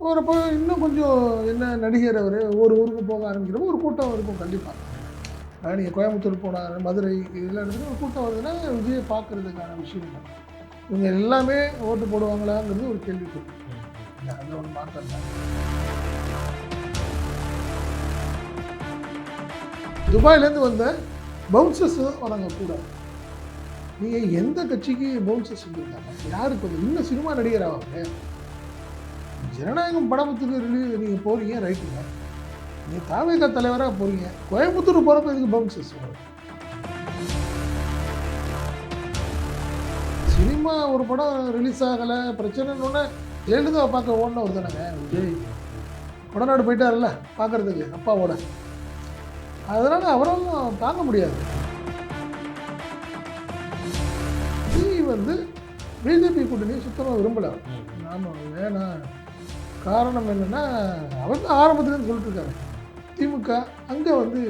ஒரு இப்போ இன்னும் கொஞ்சம் என்ன நடிகர் அவர் ஒரு ஊருக்கு போக ஆரம்பிக்கிறப்போ ஒரு கூட்டம் இருக்கும் கண்டிப்பாக நீங்கள் கோயம்புத்தூர் போனார் மதுரை இதெல்லாம் இடத்துல ஒரு கூட்டம் வருதுன்னா விஜயை பார்க்கறதுக்கான விஷயம் தான் இவங்க எல்லாமே ஓட்டு போடுவாங்களாங்கிறது ஒரு கேள்வி அதில் ஒன்று மாற்றம் தான் துபாயிலேருந்து வந்த பவுன்சர்ஸ் வராங்க கூட நீங்கள் எந்த கட்சிக்கு பவுன்சர்ஸ் வந்துருக்காங்க? யாருக்கு வந்து இன்னும் சினிமா நடிகர் ஆவாங்க? ஜனநாயகம் படத்துக்கு ரிலீவ் நீங்கள் போகிறீங்க ரைட்டுங்க நீங்கள் தாவேக தலைவராக போகிறீங்க கோயம்புத்தூர் போகிறப்ப இதுக்கு பவுன்சர்ஸ் வரும்? சினிமா ஒரு படம் ரிலீஸ் ஆகலை பிரச்சனைன்னு ஜெயலலிதா பார்க்க ஓடின ஒரு தானேங்க விஜய் கொடநாடு போயிட்டார்ல பார்க்கறதுக்கு அப்பாவோட. அதனால் அவராலும் தாங்க முடியாது. விஜய் வந்து பிஜேபி கூட்டணி சுத்தமாக விரும்பலை. ஆமாம் வேணாம். காரணம் என்னென்னா அவர் தான் ஆரம்பத்துலேருந்து சொல்லிட்டு இருக்காரு திமுக அங்கே வந்து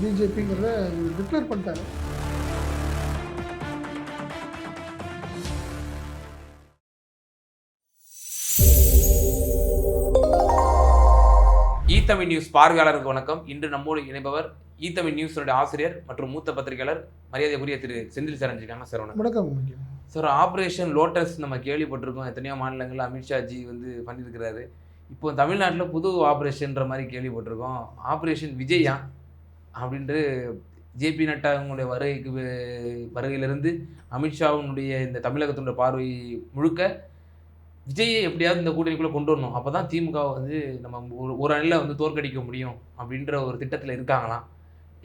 பிஜேபிங்கிறத டிக்ளேர் பண்ணிட்டாரு. ஈத்தமிழ் நியூஸ் பார்வையாளருக்கு வணக்கம். இன்று நம்மோடு இணைப்பவர் ஈத்தமிழ் நியூஸோட ஆசிரியர் மற்றும் மூத்த பத்திரிகையாளர் மரியாதைக்குரிய திரு செந்தில் சார் இருக்காங்க சார் வணக்கம். வணக்கம் சார் ஆப்ரேஷன் லோட்டஸ் நம்ம கேள்விப்பட்டிருக்கோம். எத்தனையோ மாநிலங்களில் அமித்ஷாஜி வந்து பண்ணியிருக்கிறாரு இப்போ தமிழ்நாட்டில் புது ஆப்ரேஷன்ற மாதிரி கேள்விப்பட்டிருக்கோம். ஆப்ரேஷன் விஜயா அப்படின்ட்டு ஜேபி நட்டா அவங்களுடைய வருகைக்கு வருகையிலிருந்து அமித்ஷாவினுடைய இந்த தமிழகத்தினுடைய பார்வை முழுக்க விஜயை எப்படியாவது இந்த கூட்டணிக்குள்ளே கொண்டு வரணும். அப்போ தான் திமுக வந்து நம்ம ஒரு ஒரு அணியில் வந்து தோற்கடிக்க முடியும் அப்படின்ற ஒரு திட்டத்தில் இருக்காங்களாம்.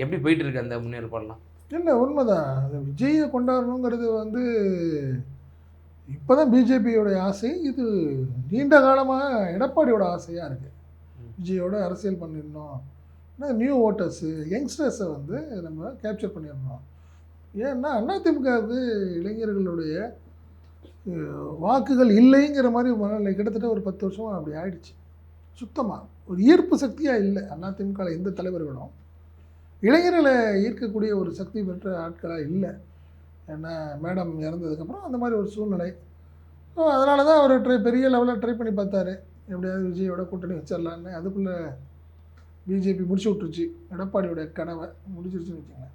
எப்படி போயிட்டு இருக்கு அந்த முன்னேற்பாடெலாம்? இல்லை உண்மைதான். அது விஜயை கொண்டாடணுங்கிறது வந்து இப்போ தான் பிஜேபியோடைய ஆசை. இது நீண்ட காலமாக எடப்பாடியோட ஆசையாக இருக்குது. விஜயோட அரசியல் பண்ணிடணும். ஏன்னா நியூ ஓட்டர்ஸு யங்ஸ்டர்ஸை வந்து நம்ம கேப்சர் பண்ணிடணும். ஏன்னா அதிமுகவுக்கு இளைஞர்களுடைய வாக்குகள் இல்லைங்கிற மாதிரி மனநிலை கிட்டத்தட்ட ஒரு பத்து வருஷமாக அப்படி ஆயிடுச்சு. சுத்தமாக ஒரு ஈர்ப்பு சக்தியாக இல்லை. அதிமுகவில் எந்த தலைவர்களும் இளைஞர்களை ஈர்க்கக்கூடிய ஒரு சக்தி பெற்ற ஆட்களாக இல்லை. ஏன்னா மேடம் இறந்ததுக்கப்புறம் அந்த மாதிரி ஒரு சூழ்நிலை. ஸோ அதனால தான் அவர் ட்ரை பெரிய லெவலில் ட்ரை பண்ணி பார்த்தாரு. எப்படியாவது விஜயோட கூட்டணி வச்சிடலான்னு. அதுக்குள்ளே பிஜேபி முடிச்சு விட்டுருச்சு எடப்பாடியோட கனவை முடிச்சிருச்சுன்னு வச்சுங்க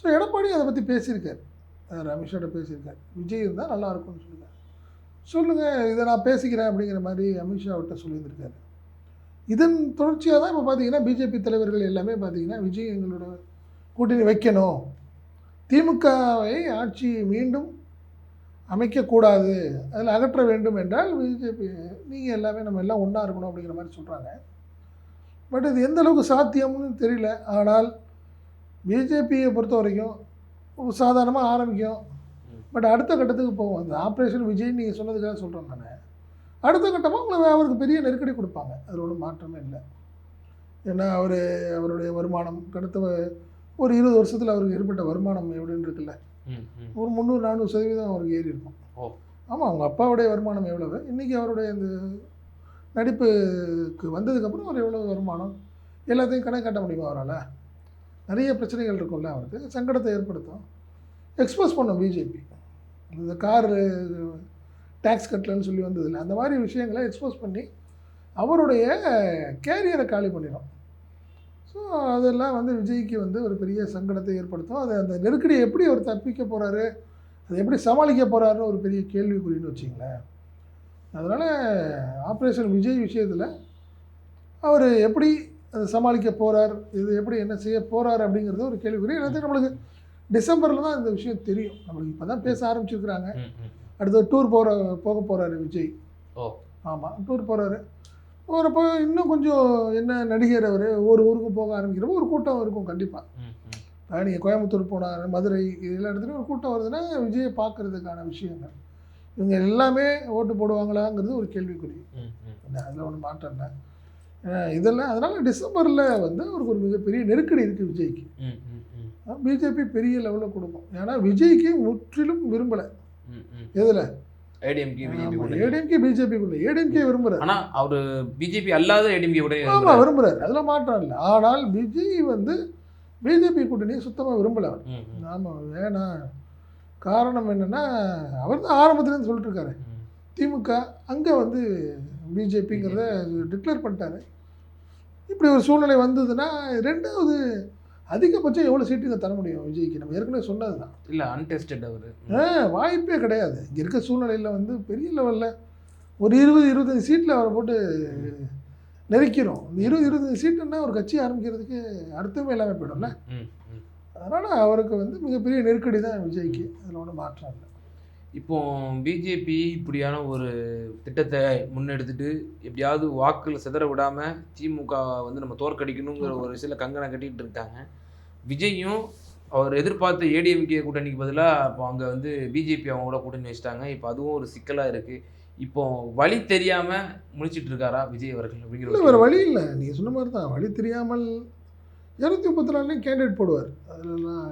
ஸோ எடப்பாடி அதை பற்றி பேசியிருக்கார். அவர் அமித்ஷாட்ட பேசியிருக்கார். விஜய் இருந்தால் நல்லா இருக்கும்னு சொல்லுங்கள் சொல்லுங்கள் இதை நான் பேசிக்கிறேன் அப்படிங்கிற மாதிரி அமித்ஷாவிட்ட சொல்லியிருந்திருக்காரு. இதன் தொடர்ச்சியாக தான் இப்போ பார்த்தீங்கன்னா பிஜேபி தலைவர்கள் எல்லாமே பார்த்தீங்கன்னா விஜய் எங்களோட கூட்டணி வைக்கணும். திமுகவை ஆட்சி மீண்டும் அமைக்கக்கூடாது. அதில் அகற்ற வேண்டும் என்றால் பிஜேபி நீங்கள் எல்லாமே நம்ம எல்லாம் ஒன்றா இருக்கணும் அப்படிங்கிற மாதிரி சொல்கிறாங்க பட் இது எந்த அளவுக்கு சாத்தியம்னு தெரியல. ஆனால் பிஜேபியை பொறுத்த வரைக்கும் சாதாரணமாக ஆரம்பிக்கும். பட் அடுத்த கட்டத்துக்கு போகும். அந்த ஆப்ரேஷன் விஜய் நீங்கள் சொன்னதுக்காக சொல்கிறேன் நான். அடுத்த கட்டமாக உங்களை அவருக்கு பெரிய நெருக்கடி கொடுப்பாங்க. அதில் ஒன்றும் மாற்றமே இல்லை. ஏன்னா அவர் அவருடைய வருமானம் கடத்த ஒரு இருபது வருஷத்தில் அவருக்கு ஏற்பட்ட வருமானம் எப்படின்னு இருக்குல்ல? ஒரு முந்நூறு நானூறு சதவீதம் அவருக்கு ஏறி இருக்கும். ஆமாம் அவங்க அப்பாவுடைய வருமானம் எவ்வளவு? இன்றைக்கி அவருடைய இந்த நடிப்புக்கு வந்ததுக்கப்புறம் அவர் எவ்வளோ வருமானம்? எல்லாத்தையும் கணக்கு காட்ட முடியுமா அவரால்? நிறைய பிரச்சனைகள் இருக்கும்ல அவருக்கு. சங்கடத்தை ஏற்படுத்தும். எக்ஸ்போஸ் பண்ணும் பிஜேபி இந்த கார் டேக்ஸ் கட்டலன்னு சொல்லி வந்ததில்ல. அந்த மாதிரி விஷயங்களை எக்ஸ்போஸ் பண்ணி அவருடைய கேரியரை காலி பண்ணிடும் ஸோ அதெல்லாம் வந்து விஜய்க்கு வந்து ஒரு பெரிய சங்கடத்தை ஏற்படுத்தும். அது அந்த நெருக்கடியை எப்படி அவர் தப்பிக்க போகிறாரு அதை எப்படி சமாளிக்க போகிறாருன்னு ஒரு பெரிய கேள்விக்குறின்னு வச்சிங்களேன் அதனால் ஆப்ரேஷன் விஜய் விஷயத்தில் அவர் எப்படி அதை சமாளிக்க போகிறார் இது எப்படி என்ன செய்ய போகிறார் அப்படிங்கிறது ஒரு கேள்விக்குறி. எல்லாத்தையும் நம்மளுக்கு டிசம்பரில் தான் இந்த விஷயம் தெரியும். நம்மளுக்கு இப்போ தான் பேச ஆரம்பிச்சிருக்கிறாங்க. அடுத்து டூர் போகிற போக போகிறாரு விஜய். ஓ. ஆமாம் டூர் போகிறாரு போகிறப்போ இன்னும் கொஞ்சம் என்ன நடிகர் அவர் ஒரு ஊருக்கு போக ஆரம்பிக்கிறப்போ ஒரு கூட்டம் இருக்கும் கண்டிப்பாக நீங்கள் கோயம்புத்தூர் போனார் மதுரை இதெல்லாம் இடத்துலையும் ஒரு கூட்டம் வருதுன்னா விஜயை பார்க்கறதுக்கான விஷயங்கள். இவங்க எல்லாமே ஓட்டு போடுவாங்களாங்கிறது ஒரு கேள்விக்குறி. அதில் ஒன்றும் மாற்றம் இல்லை. இதெல்லாம் அதனால் டிசம்பரில் வந்து அவருக்கு ஒரு மிகப்பெரிய நெருக்கடி இருக்குது விஜய்க்கு. பிஜேபி பெரிய லெவலில் கொடுக்கும். ஏன்னா விஜய்க்கு முற்றிலும் விரும்பலை. எதில்? ஏடிஎம்கே பிஜேபி ஏடிஎம்கே பிஜேபிக்குள்ள ஏடிஎம்கே விரும்புகிறார் ஆனா அவரு பிஜேபி அல்லாத ஏடிஎம்கே கூட ஆமாம் விரும்புகிறார் அதில் மாற்றம் இல்லை. ஆனால் விஜய் வந்து பிஜேபி கூட்டணியை சுத்தமாக விரும்பலை அவர். ஆமாம் வேணாம் காரணம் என்னென்னா அவர் தான் ஆரம்பத்துலேருந்து சொல்லிட்டு இருக்காரு திமுக அங்கே வந்து பிஜேபிங்கிறத டிக்ளேர் பண்ணிட்டாரு. இப்படி ஒரு சூழ்நிலை வந்ததுன்னா ரெண்டாவது அதிகபட்சம் எவ்வளோ சீட்டுங்க தர முடியும் விஜய்க்கு? நம்ம ஏற்கனவே சொன்னது தான் இல்ல அன்டெஸ்டட் அவரு. ஆ, வாய்ப்பே கிடையாது. இங்கே இருக்க சூழ்நிலையில் வந்து பெரிய லெவலில் ஒரு இருபது இருபத்தஞ்சு சீட்டில் அவரை போட்டு நெருக்கிறோம். இந்த இருபது இருபத்தஞ்சு சீட்டுன்னா ஒரு கட்சி ஆரம்பிக்கிறதுக்கு அர்த்தமே இல்லாமல் போயிடும்ல. அதனால் அவருக்கு வந்து மிகப்பெரிய நெருக்கடி தான் விஜய்க்கு. அதில் ஒன்றும் மாற்றம் இல்லை. இப்போ பிஜேபி இப்படியான ஒரு திட்டத்தை முன்னெடுத்துட்டு எப்படியாவது வாக்குல சிதற விடாம திமுக வந்து நம்ம தோற்கடிக்கணுங்கிற ஒரு விஷயத்துல கங்கணம் கட்டிட்டு இருக்காங்க. விஜயும் அவர் எதிர்பார்த்த ஏடிஎம்கே கூட்டணிக்கு பதிலாக இப்போ அங்கே வந்து பிஜேபி அவங்க கூட கூட்டணி வச்சுட்டாங்க. இப்போ அதுவும் ஒரு சிக்கலாக இருக்குது இப்போ வழி தெரியாம முழிச்சிட்டு இருக்காரா விஜய் அவர்கள் அப்படிங்கிற வேறு வழி இல்லை. நீங்கள் சொன்ன மாதிரி தான் வழி தெரியாமல் இரநூத்தி முப்பத்தி நாலுலேயும் கேண்டிடேட் போடுவார்.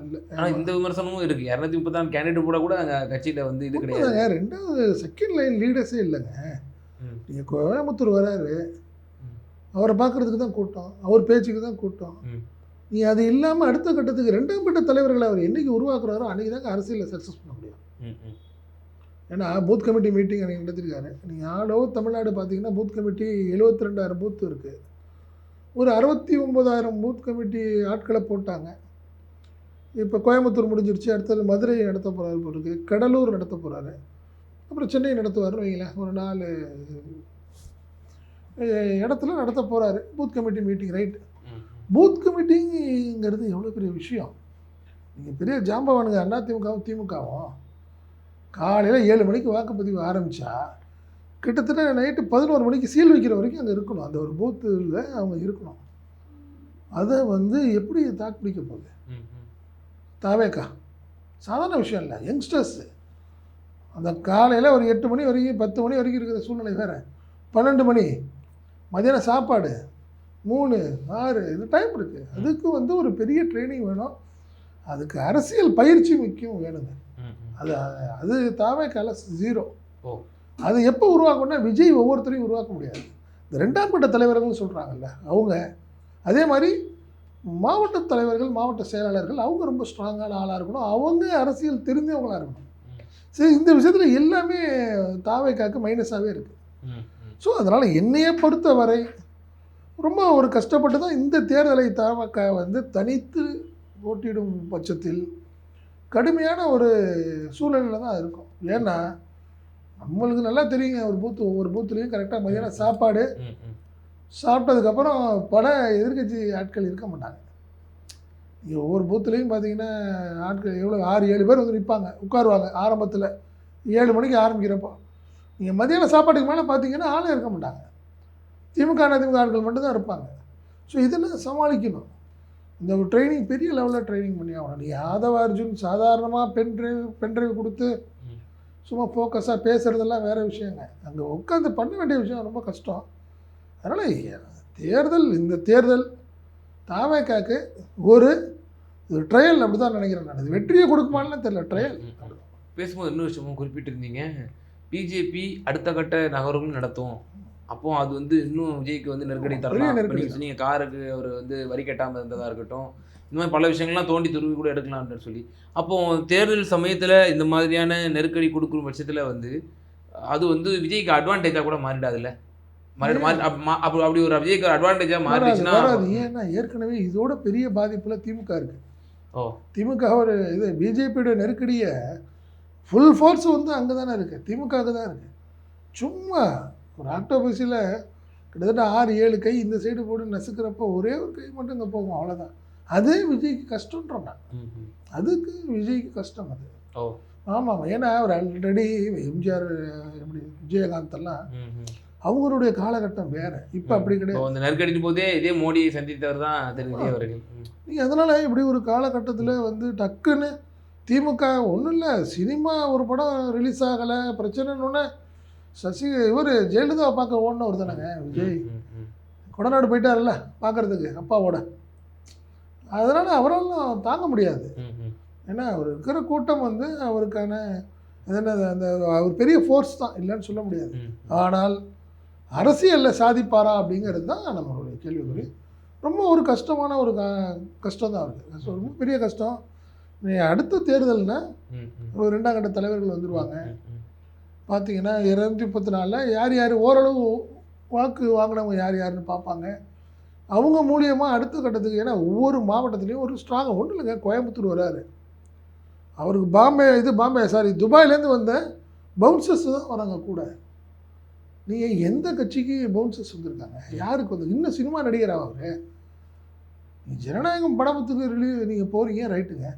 இல்லை ஆனா இந்த விமர்சனமும் இருக்கு இரநூத்தி முப்பத்தாறு கேண்டிடேட் கூட கூட அங்க கட்சியில வந்து இது கிடையாது. ரெண்டாவது செகண்ட் லைன் லீடர்ஸே இல்லைங்க. நீங்கள் கோயம்புத்தூர் வராரு. அவரை பார்க்கறதுக்கு தான் கூட்டம் அவர் பேச்சுக்கு தான் கூட்டம். நீ அது இல்லாமல் அடுத்த கட்டத்துக்கு ரெண்டாம் கட்ட தலைவர்களை அவர் என்னைக்கு உருவாக்குறாரோ அன்றைக்கி தாங்க அரசியலில் சக்ஸஸ் பண்ண முடியும். ஏன்னா பூத் கமிட்டி மீட்டிங் அன்றைக்கி நடத்திருக்காரு நீங்கள் ஆல் தமிழ்நாடு பார்த்தீங்கன்னா பூத் கமிட்டி எழுபத்தி ரெண்டாயிரம் பூத் இருக்குது ஒரு அறுபத்தி ஒம்பதாயிரம் பூத் கமிட்டி ஆட்களை போட்டாங்க இப்போ கோயம்புத்தூர் முடிஞ்சிருச்சு அடுத்தது மதுரை நடத்த போகிறாரு போல கடலூர் நடத்த போகிறாரு அப்புறம் சென்னை நடத்துவார்னு வைங்களேன். ஒரு நாலு இடத்துல நடத்த போகிறாரு booth committee meeting right booth கமிட்டிங்கிறது எவ்வளோ பெரிய விஷயம்? நீங்கள் பெரிய ஜாம்பவானுங்க. அண்ணா திமுகவும் திமுகவும். காலையில் ஏழு மணிக்கு வாக்குப்பதிவு ஆரம்பித்தா கிட்டத்தட்ட நைட்டு பதினோரு மணிக்கு சீல் வைக்கிற வரைக்கும் அங்கே இருக்கணும். அந்த ஒரு பூத்தில் அவங்க இருக்கணும். அதை வந்து எப்படி தாக்கு பிடிக்க போகுது. தாவேக்கா. சாதாரண விஷயம் இல்லை யங்ஸ்டர்ஸு அந்த காலையில் ஒரு எட்டு மணி வரைக்கும் பத்து மணி வரைக்கும் இருக்கிற சூழ்நிலை வேறு. பன்னெண்டு மணி மதியானம் சாப்பாடு மூணு ஆறு இது டைம் இருக்குது அதுக்கு வந்து ஒரு பெரிய ட்ரைனிங் வேணும். அதுக்கு அரசியல் பயிற்சி முக்கியம் வேணுங்க. அது அது தாவேக்கால ஜீரோ ஓ. அது எப்போ உருவாக்கணும்னா விஜய் ஒவ்வொருத்தரையும் உருவாக்க முடியாது. இந்த ரெண்டாம் கட்ட தலைவர்கள்னு சொல்கிறாங்கல்ல அவங்க. அதே மாதிரி மாவட்ட தலைவர்கள் மாவட்ட செயலாளர்கள் அவங்க ரொம்ப ஸ்ட்ராங்கான ஆளாக இருக்கணும். அவங்க அரசியல் தெரிஞ்சவங்களாக இருக்கணும். சரி இந்த விஷயத்தில் எல்லாமே தாவைக்காக்கு மைனஸாகவே இருக்குது. ஸோ அதனால் என்னையை பொறுத்தவரை ரொம்ப ஒரு கஷ்டப்பட்டு தான் இந்த தேர்தலை தாவக வந்து தனித்து போட்டியிடும் பட்சத்தில் கடுமையான ஒரு சூழ்நிலையில் தான் இருக்கும். ஏன்னா நம்மளுக்கு நல்லா தெரியுங்க ஒரு பூத்து ஒவ்வொரு பூத்துலேயும் கரெக்டாக மதியானம் சாப்பாடு. சாப்பிட்டதுக்கப்புறம் பல எதிர்க்கட்சி ஆட்கள் இருக்க மாட்டாங்க. இங்கே ஒவ்வொரு பூத்துலேயும் பார்த்தீங்கன்னா ஆட்கள் எவ்வளோ ஆறு ஏழு பேர் வந்து நிற்பாங்க உட்காருவாங்க ஆரம்பத்தில். ஏழு மணிக்கு ஆரம்பிக்கிறப்போ. நீங்கள் மதியானம் சாப்பாட்டுக்கு மேலே பார்த்தீங்கன்னா ஆளே இருக்க மாட்டாங்க. திமுக அதிமுக ஆட்கள் மட்டும்தான் இருப்பாங்க. ஸோ இதெல்லாம் சமாளிக்கணும். இந்த ஒரு ட்ரைனிங் பெரிய லெவலில் ட்ரைனிங் பண்ணி ஆகணும். நீ யாதவ அர்ஜுன் சாதாரணமாக பென் ட்ரைவ் பென் ட்ரைவ் கொடுத்து. சும்மா ஃபோக்கஸாக பேசுகிறதெல்லாம் வேறு விஷயங்க. அங்கே உட்காந்து பண்ண வேண்டிய விஷயம் ரொம்ப கஷ்டம். அதனால் தேர்தல் இந்த தேர்தல் தாவேக்காக்கு ஒரு ட்ரையல் அப்படி தான் நினைக்கிறேன் நான். இது வெற்றியை கொடுக்குமான்னு தெரியல ட்ரையல். பேசும்போது இன்னொரு விஷயமும் குறிப்பிட்டிருந்தீங்க. பிஜேபி அடுத்த கட்ட நகர்வுகளும் நடத்தும். அப்போ அது வந்து இன்னும் விஜய்க்கு வந்து நெருக்கடி தரலாம். நெருக்கடி நீங்க சொன்னீங்க காருக்கு அவர் வந்து வரி கட்டாமல் இருந்ததா இருக்கட்டும். இந்த மாதிரி பல விஷயங்கள்லாம் தோண்டி துருவி கூட எடுக்கலாம் அப்படின்னு சொல்லி. அப்போ தேர்தல் சமயத்துல இந்த மாதிரியான நெருக்கடி கொடுக்கும் பட்சத்துல வந்து அது வந்து விஜய்க்கு அட்வான்டேஜா கூட மாறிடாதுல்ல? அப்படி ஒரு விஜய்க்கு அட்வான்டேஜா வராது மாறிடுச்சுன்னா வராது. ஏன்னா ஏற்கனவே இதோட பெரிய பாதிப்பில் திமுக இருக்குது ஓ. திமுக ஒரு இது பிஜேபியோட நெருக்கடியை ஃபுல் ஃபோர்ஸ் வந்து அங்கே தானே இருக்குது திமுகவுக்கு தான் இருக்குது சும்மா ஒரு ஆக்டோபஸில் கிட்டத்தட்ட ஆறு ஏழு கை இந்த சைடு போட்டு நசுக்கிறப்போ ஒரே ஒரு கை மட்டும் இங்கே போகும் அவ்வளோதான் அது விஜய்க்கு கஷ்டன்றோம் நான். அதுக்கு விஜய்க்கு கஷ்டம் அது. ஓ. ஆமாம் ஏன்னா அவர் ஆல்ரெடி எம்ஜிஆர் எப்படி விஜயகாந்த் எல்லாம். அவங்களுடைய காலகட்டம் வேற. இப்போ அப்படி கிடையாது. நெருக்கடியின் போதே இதே மோடியை சந்தித்தவர் தான் அவர்கள். நீங்கள் அதனால் இப்படி ஒரு காலகட்டத்தில் வந்து டக்குன்னு திமுக ஒன்றும் இல்லை சினிமா ஒரு படம் ரிலீஸ் ஆகலை பிரச்சனைன்னு ஒன்று சசி இவர் ஜெயலலிதாவை பார்க்க ஓடினவர் தானேங்க விஜய். கொடநாடு போயிட்டார்ல பார்க்கறதுக்கு அப்பாவோட. அதனால் அவரால் தாங்க முடியாது. ஏன்னா அவர் இருக்கிற கூட்டம் வந்து அவருக்கான அது அந்த அவர் பெரிய ஃபோர்ஸ் தான் இல்லைன்னு சொல்ல முடியாது. ஆனால் அரசியலில் சாதிப்பாரா அப்படிங்கிறது தான் நம்மளுடைய கேள்விக்குறி. ரொம்ப ஒரு கஷ்டமான ஒரு க கஷ்டம் தான் அவருக்கு கஷ்டம் ரொம்ப பெரிய கஷ்டம். நீ அடுத்த தேர்தல்னா ம், ம். ஒரு ரெண்டாம் கட்ட தலைவர்கள் வந்துடுவாங்க. பார்த்தீங்கன்னா இரநூத்தி முப்பத்தி நாலில் யார் யார் ஓரளவு வாக்கு வாங்கினவங்க யார் யாருன்னு பார்ப்பாங்க அவங்க மூலியமாக அடுத்த கட்டத்துக்கு ஏன்னா ஒவ்வொரு மாவட்டத்துலேயும் ஒரு ஸ்ட்ராங்காக ஒன்றும் இல்லைங்க கோயம்புத்தூர் வராரு. அவருக்கு பாம்பே இது பாம்பே சாரி துபாயிலேருந்து வந்த பவுன்சர்ஸ் தான் வராங்க கூட. நீங்கள் எந்த கட்சிக்கு பவுன்சர்ஸ் வந்திருக்காங்க? யாருக்கு வந்து? இன்னும் சினிமா நடிகரா அவரு? நீ ஜனநாயகம் படத்துக்கு ரிலீ நீங்கள் போகிறீங்க ரைட்டுங்க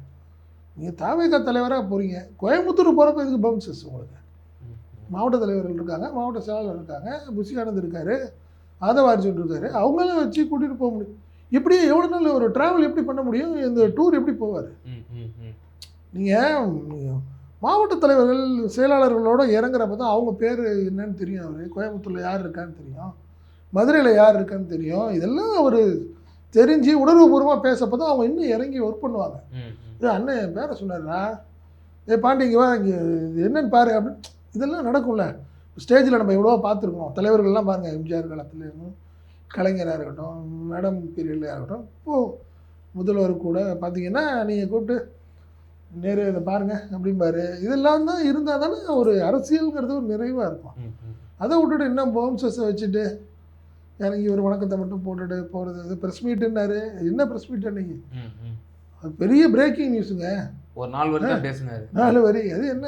நீங்கள் தாவேகா தலைவராக போகிறீங்க கோயம்புத்தூர் போகிறப்ப இதுக்கு பவுன்சர்ஸ் உங்களுக்கு? மாவட்ட தலைவர்கள் இருக்காங்க மாவட்ட செயலாளர் இருக்காங்க புஷி ஆனந்த் இருக்காரு ஆதவ அர்ஜுன் இருக்காரு. அவங்களும் வச்சு கூட்டிகிட்டு போக முடியும். இப்படி எவ்வளோ நாள் ஒரு ட்ராவல் எப்படி பண்ண முடியும்? இந்த டூர் எப்படி போவார். நீங்கள் மாவட்ட தலைவர்கள் செயலாளர்களோட இறங்குறப்ப தான் அவங்க பேர் என்னன்னு தெரியும் அவர். கோயம்புத்தூரில் யார் இருக்கான்னு தெரியும். மதுரையில் யார் இருக்கான்னு தெரியும். இதெல்லாம் அவர் தெரிஞ்சு உணர்வுபூர்வமாக பேசப்போ தான் அவங்க இன்னும் இறங்கி ஒர்க் பண்ணுவாங்க. ஏ அண்ணன் என் பேரை சொன்னார்ரா ஏ பாண்டி இங்கே வா இங்கே இது என்னன்னு பாரு அப்படின்னு இதெல்லாம் நடக்கும்ல. ஸ்டேஜில் நம்ம எவ்வளோ பார்த்துருக்கோம் தலைவர்கள்லாம் பாருங்கள் எம்ஜிஆர் காலத்துல இருந்து கலைஞராக இருக்கட்டும் மேடம் பீரியட்லையாக இருக்கட்டும் இப்போது முதல்வர் கூட பார்த்தீங்கன்னா நீங்கள் கூப்பிட்டு நேரு இதை பாருங்கள் அப்படிம்பாரு. இதெல்லாம் தான் இருந்தால் தானே ஒரு அரசியலுங்கிறது ஒரு நிறைவாக இருக்கும். அதை விட்டுட்டு இன்னும் பவுன்சஸை வச்சுட்டு இறங்கி ஒரு வணக்கத்தை மட்டும் போட்டுட்டு போகிறது இது ப்ரெஸ் மீட்டுன்னாரு என்ன ப்ரெஸ் மீட் அன்னைக்கு. அது பெரிய பிரேக்கிங் நியூஸுங்க ஒரு நாள் வரைக்கும் பேசினாரு. நாலு வரி. அது என்ன?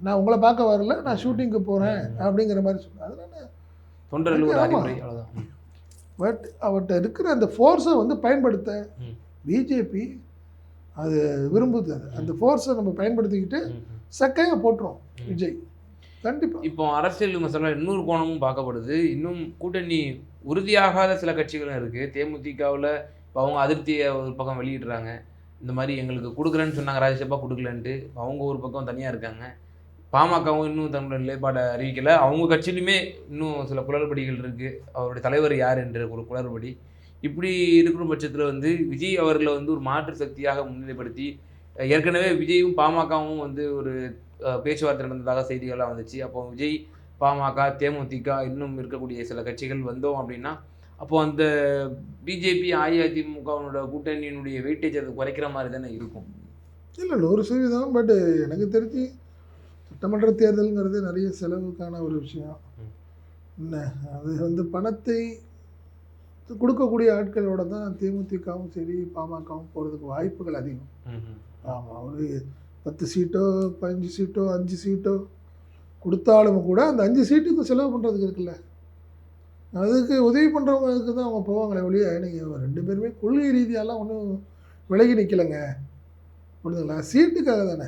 நான் உங்களை பார்க்க வரல நான் ஷூட்டிங்க்கு போகிறேன் அப்படிங்கிற மாதிரி சொன்னேன் அதனால தொண்டர்கள் பட் அவர்கிட்ட இருக்கிற அந்த ஃபோர்ஸை வந்து பயன்படுத்த. பிஜேபி அது விரும்புது அது. அந்த ஃபோர்ஸை நம்ம பயன்படுத்திக்கிட்டு. சக்கையாக போட்டுரும். விஜய். கண்டிப்பாக இப்போ அரசியல் விமர்சனம் இன்னொரு கோணமும் பார்க்கப்படுது. இன்னும் கூட்டணி உறுதியாகாத சில கட்சிகளும் இருக்குது தேமுதிகவில் இப்போ அவங்க அதிருப்தியை ஒரு பக்கம் வெளியிடுறாங்க. இந்த மாதிரி எங்களுக்கு கொடுக்குறேன்னு சொன்னாங்க ராஜ்யசபா கொடுக்கலன்ட்டு. அவங்க ஒரு பக்கம் தனியாக இருக்காங்க. பாமகவும் இன்னும் தன்னோட நிலைப்பாடை அறிவிக்கலை. அவங்க கட்சியிலுமே இன்னும் சில குளறுபடிகள் இருக்குது அவருடைய தலைவர் யார் என்ற ஒரு குளறுபடி. இப்படி இருக்கிற பட்சத்தில் வந்து விஜய் அவர்களை வந்து ஒரு மாற்று சக்தியாக முன்னிலைப்படுத்தி ஏற்கனவே விஜயும் பாமகவும் வந்து ஒரு பேச்சுவார்த்தை நடந்ததாக செய்திகள்லாம் வந்துச்சு. அப்போ விஜய் பாமக தேமுதிக இன்னும் இருக்கக்கூடிய சில கட்சிகள் வந்தோம் அப்படின்னா அப்போ அந்த பிஜேபி அஇஅதிமுகவினோட கூட்டணியினுடைய வெயிட்டேஜ் அது குறைக்கிற மாதிரி தானே இருக்கும். இல்லை நூறு சதவீதம் பட் எனக்கு தெரிஞ்சு சட்டமன்ற தேர்தலுங்கிறது நிறைய செலவுக்கான ஒரு விஷயம். என்ன? அது வந்து பணத்தை கொடுக்கக்கூடிய ஆட்களோட தான் தேமுதிகவும் சரி பாமகவும் போகிறதுக்கு வாய்ப்புகள் அதிகம். ஆமாம் ஒரு பத்து சீட்டோ பதினஞ்சு சீட்டோ அஞ்சு சீட்டோ கொடுத்தாலும் கூட அந்த அஞ்சு சீட்டுக்கு செலவு பண்ணுறதுக்கு இருக்குல்ல. அதுக்கு உதவி பண்ணுறவங்களுக்கு தான் அவங்க போவாங்களே ஒழிய நீங்கள் ரெண்டு பேருமே கொள்கை ரீதியாலாம் ஒன்றும் விலகி நிற்கலைங்க புரியுதுங்களா சீட்டுக்காக தானே.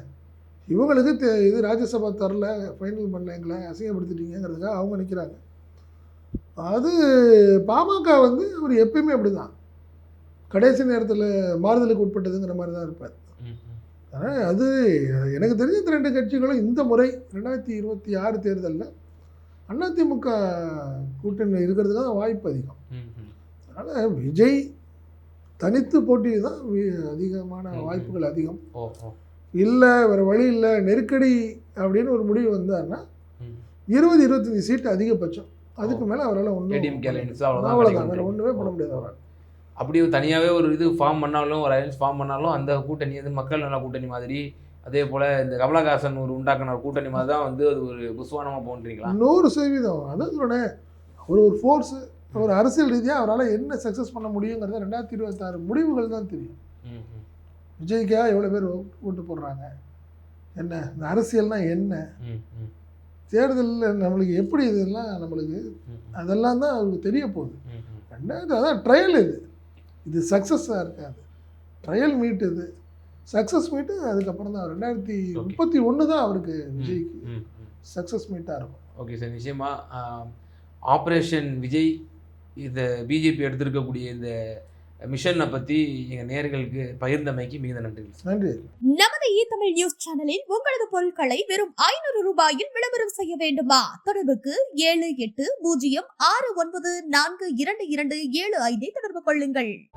இவங்களுக்கு தே இது ராஜ்யசபா தரல ஃபைனல் பண்ணல எங்களை அசிங்கப்படுத்திட்டீங்கிறதுக்காக அவங்க நிற்கிறாங்க அது பாமக வந்து அவர் எப்பயுமே அப்படி தான் கடைசி நேரத்தில் மாறுதலுக்கு உட்பட்டதுங்கிற மாதிரி தான் இருப்பார். ஆனால் அது எனக்கு தெரிஞ்ச இந்த ரெண்டு கட்சிகளும் இந்த முறை ரெண்டாயிரத்தி இருபத்தி ஆறு தேர்தலில் அதிமுக கூட்டணி இருக்கிறதுக்கு தான் வாய்ப்பு அதிகம். அதனால் விஜய் தனித்து போட்டி தான் அதிகமான. வாய்ப்புகள் அதிகம். இல்லை வேறு வழி இல்லை நெருக்கடி அப்படின்னு ஒரு முடிவு வந்தாருன்னா ம். இருபது இருபத்தஞ்சி சீட்டு அதிகபட்சம். அதுக்கு. மேலே அவரால் ஒன்றும் கேலன்ஸ் அவ்வளோதான் அவ்வளோதான் வேறு ஒன்றுமே பண்ண முடியாது அவரால். அப்படி தனியாகவே ஒரு இது ஃபார்ம் பண்ணாலும் ஒரு அலையன்ஸ் ஃபார்ம் பண்ணாலும் அந்த கூட்டணி வந்து மக்கள் நல கூட்டணி மாதிரி அதே போல் இந்த கமலஹாசன் ஒரு உண்டாக்குன ஒரு கூட்டணி மாதிரி தான் வந்து அது ஒரு புஸ்வானமாக போன்றீங்களா? நூறு சதவீதம். அதான் சொல்கிறேன் அவர் ஒரு ஃபோர்ஸு ஒரு அரசியல் ரீதியாக அவரால் என்ன சக்ஸஸ் பண்ண முடியுங்கிறத ரெண்டாயிரத்தி இருபத்தாறு முடிவுகள் தான் தெரியும். விஜய்க்காக எவ்வளோ பேர் ஓட்டு போடுறாங்க? என்ன? இந்த அரசியல்னா என்ன? தேர்தலில் நம்மளுக்கு எப்படி இதெல்லாம் நம்மளுக்கு அதெல்லாம் தான் அவருக்கு தெரிய போகுது. ரெண்டாவது அதான் ட்ரையல் இது இது சக்ஸஸாக இருக்காது ட்ரையல் மீட் இது சக்ஸஸ் மீட்டு அதுக்கப்புறம் தான் ரெண்டாயிரத்தி. முப்பத்தி ஒன்று தான் அவருக்கு விஜய்க்கு. சக்ஸஸ் மீட்டாக இருக்கும் ஓகே சார் நிச்சயமா ஆப்ரேஷன் விஜய் இந்த பிஜேபி எடுத்திருக்கக்கூடிய இந்த மிஷனை பற்றி எங்கள் நேர்களுக்கு பகிர்ந்தமைக்கு மிகுந்த சார் நன்றி. நமது இ தமிழ் நியூஸ் சேனலில் உங்களது பொருட்களை வெறும் ஐநூறு ரூபாயில் விளம்பரம் செய்ய வேண்டுமா? தொடர்புக்கு ஏழு எட்டு பூஜ்ஜியம் ஆறு ஒன்பது நான்கு இரண்டு இரண்டு ஏழு ஐந்தை தொடர்பு கொள்ளுங்கள்.